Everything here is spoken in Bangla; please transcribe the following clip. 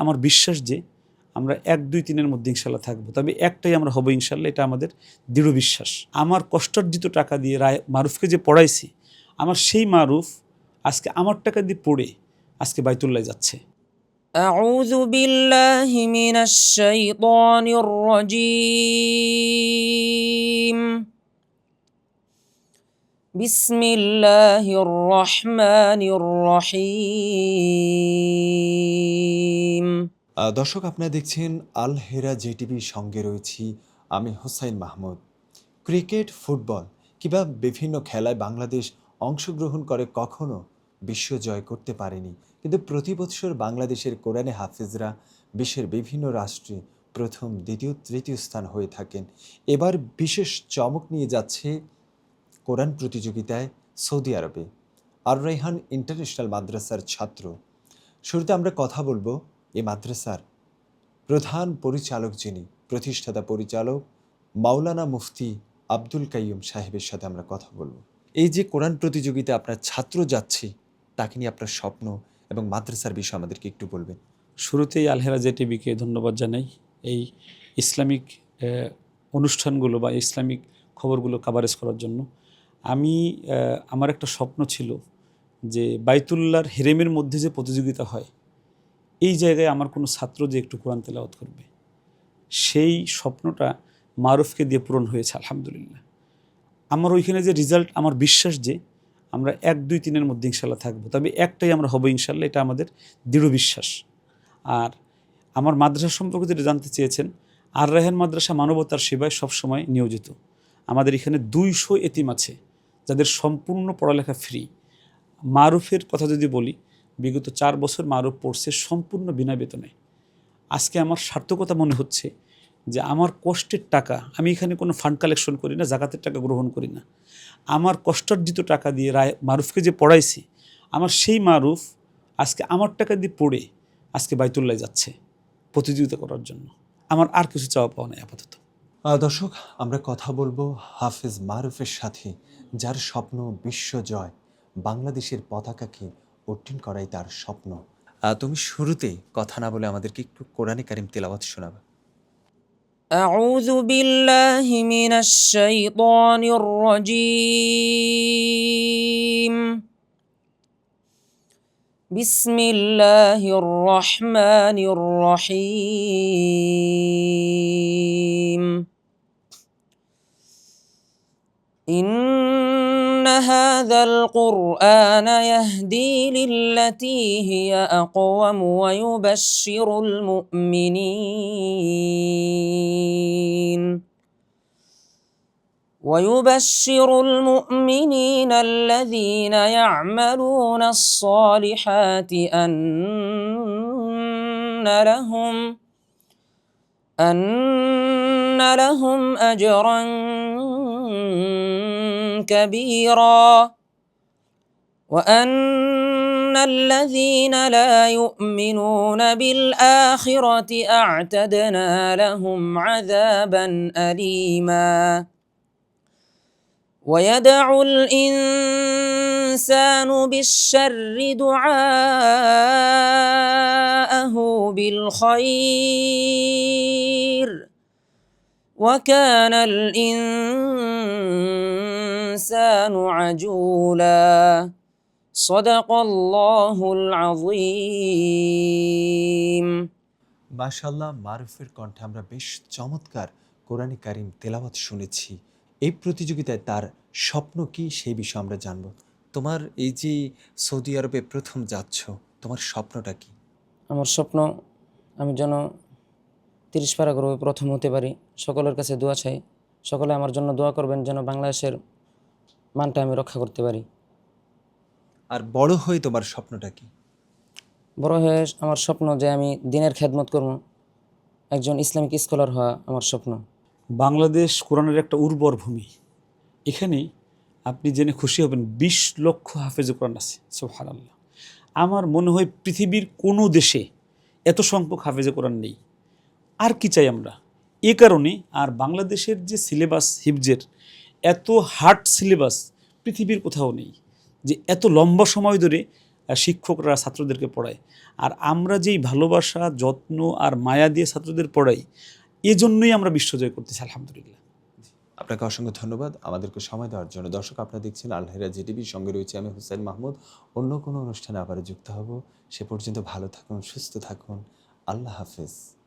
আমার বিশ্বাস যে আমরা এক দুই তিনের মধ্যে ইনশাল্লাহ থাকবো তবে একটাই আমরা হবো ইনশাল্লাহ এটা আমাদের দৃঢ় বিশ্বাস আমার কষ্টার্জিত টাকা দিয়ে রায় মারুফকে যে পড়াইছি আমার সেই মারুফ আজকে আমার টাকা দিয়ে পড়ে আজকে বাইতুল্লাহ যাচ্ছে أعوذ بالله من الشيطان الرجيم بسم الله الرحمن الرحيم আহ, দর্শক, আপনারা দেখছেন আল হেরা জেটিভির সঙ্গে রয়েছি আমি হোসাইন মাহমুদ। ক্রিকেট, ফুটবল কিংবা বিভিন্ন খেলায় বাংলাদেশ অংশগ্রহণ করে কখনো বিশ্ব জয় করতে পারেনি। কিন্তু প্রতি বছর বাংলাদেশের কোরআনে হাফিজরা বিশ্বের বিভিন্ন রাষ্ট্রে প্রথম, দ্বিতীয়, তৃতীয় স্থান হয়ে থাকেন। এবার বিশেষ চমক নিয়ে যাচ্ছে কোরআন প্রতিযোগিতায় সৌদি আরবে। আর রাইহান ইন্টারন্যাশনাল মাদ্রাসার ছাত্র। শুরুতে আমরা কথা বলব এই মাদ্রাসার প্রধান পরিচালক যিনি, প্রতিষ্ঠাতা পরিচালক মাওলানা মুফতি আব্দুল কাইয়ুম সাহেবের সাথে আমরা কথা বলব। এই যে কোরআন প্রতিযোগিতা আপনার ছাত্র যাচ্ছে, তাকে নিয়ে আপনার স্বপ্ন এবং মাদ্রাসার বিষয় আমাদেরকে একটু বলবেন। শুরুতেই আলহেরা জে টিভিকে ধন্যবাদ জানাই। এই ইসলামিক অনুষ্ঠানগুলো বা ইসলামিক খবরগুলো কাভারেজ করার জন্য। আমি আমার একটা স্বপ্ন ছিল যে বাইতুল্লাহর হেরেমের মধ্যে যে প্রতিযোগিতা হয় এই জায়গায় আমার কোনো ছাত্র যে একটু কোরআন তেলাওয়াত করবে। সেই স্বপ্নটা মারুফকে দিয়ে পূরণ হয়েছে, আলহামদুলিল্লাহ। আমার ওইখানে যে রেজাল্ট আমার বিশ্বাস যে আমরা এক, দুই, তিনের মধ্যে ইনশাল্লাহ থাকব। তবে একটাই আমরা হব ইনশাল্লাহ, এটা আমাদের দৃঢ় বিশ্বাস। আর আমার মাদ্রাসা সম্পর্কে যেটা জানতে চেয়েছেন, আর রাহেন মাদ্রাসা মানবতার সেবায় সবসময় নিয়োজিত। আমাদের এখানে দুইশো এতিম আছে, যাদের সম্পূর্ণ পড়ালেখা ফ্রি মারুফের কথা যদি বলি বিগত চার বছর মারুফ পড়ছে সম্পূর্ণ বিনা বেতনে। আজকে আমার সার্থকতা মনে হচ্ছে যে আমার কষ্টের টাকা, আমি এখানে কোনো ফান্ড কালেকশন করি না, জাকাতের টাকা গ্রহণ করি না। আমার কষ্টার্জিত টাকা দিয়ে রায়, মারুফকে যে পড়াইছি, আমার সেই মারুফ আজকে আমার টাকা দিয়ে পড়ে আজকে বাইতুল্লাহ যাচ্ছে প্রতিযোগিতা করার জন্য। আমার আর কিছু চাওয়া পাওয়া নেই আপাতত। দর্শক, আমরা কথা বলব হাফেজ মারুফের সাথে, যার স্বপ্ন বিশ্বজয় বাংলাদেশের পতাকাকে উড্ডীন করাই তার স্বপ্ন আহ, তুমি শুরুতে কথা না বলে আমাদেরকে একটু কোরআনে কারিম তেলাওয়াত শোনাবে أعوذ بالله من الشيطان الرجيم بسم الله الرحمن الرحيم إن هذا القرآن يهدي للتي هي أقوم ويبشر المؤمنين. ويبشر المؤمنين الذين يعملون الصالحات أن لهم أن لهم أجرا كبيرا. وأن الذين لا يؤمنون بالآخرة أعتدنا لهم عذابا أليما. ويدع الإنسان بالشر دعاءه بالخير. وكان الإنسان عجولا صدق الله العظيم মাশাল্লাহ মারুফের কণ্ঠে আমরা বেশ চমৎকার কোরআনে কারিম তেলাওয়াত শুনেছি এই প্রতিযোগিতায় তার স্বপ্ন কি সেই বিষয়ে আমরা জানব তোমার এই যে সৌদি আরবে প্রথম যাচ্ছ তোমার স্বপ্নটা কি আমার স্বপ্ন আমি যেন তিরিশ পারা গ্রহে প্রথম হতে পারি। সকলের কাছে দোয়া চাই। সকলে আমার জন্য দোয়া করবেন যেন বাংলাদেশের মানটা আমি রক্ষা করতে পারি। আর বড় হয়ে তোমার স্বপ্নটা কি? বড় হয়ে আমার স্বপ্ন যে আমি দিনের খেদমত করব। একজন ইসলামিক স্কলার হওয়া আমার স্বপ্ন। বাংলাদেশ কোরআনের একটা উর্বর ভূমি। এখানে আপনি জেনে খুশি হবেন বিশ লক্ষ হাফেজ কোরআন আছে। সোহান আমার মনে হয় পৃথিবীর কোনো দেশে এত সংখ্যক হাফেজে কোরআন নেই। আর কি চাই আমরা? এ কারণে আর বাংলাদেশের যে সিলেবাস হিফজের এত হার্ড সিলেবাস পৃথিবীর কোথাও নেই যে এত লম্বা সময় ধরে শিক্ষকরা ছাত্রদেরকে পড়ায়। আর আমরা যেই ভালোবাসা, যত্ন আর মায়া দিয়ে ছাত্রদের পড়াই, এজন্যই আমরা বিশ্বজয় করতেছি, আলহামদুলিল্লাহ। আপনাকে অসংখ্য ধন্যবাদ। আমাদেরকে সময় দেওয়ার জন্য দর্শক আপনারা দেখছেন আলহেরা জিটিভির সঙ্গে রয়েছে আমি হুসাইন মাহমুদ। অন্য কোনো অনুষ্ঠানে আবার যুক্ত হব। সে পর্যন্ত ভালো থাকুন, সুস্থ থাকুন। আল্লাহ হাফেজ।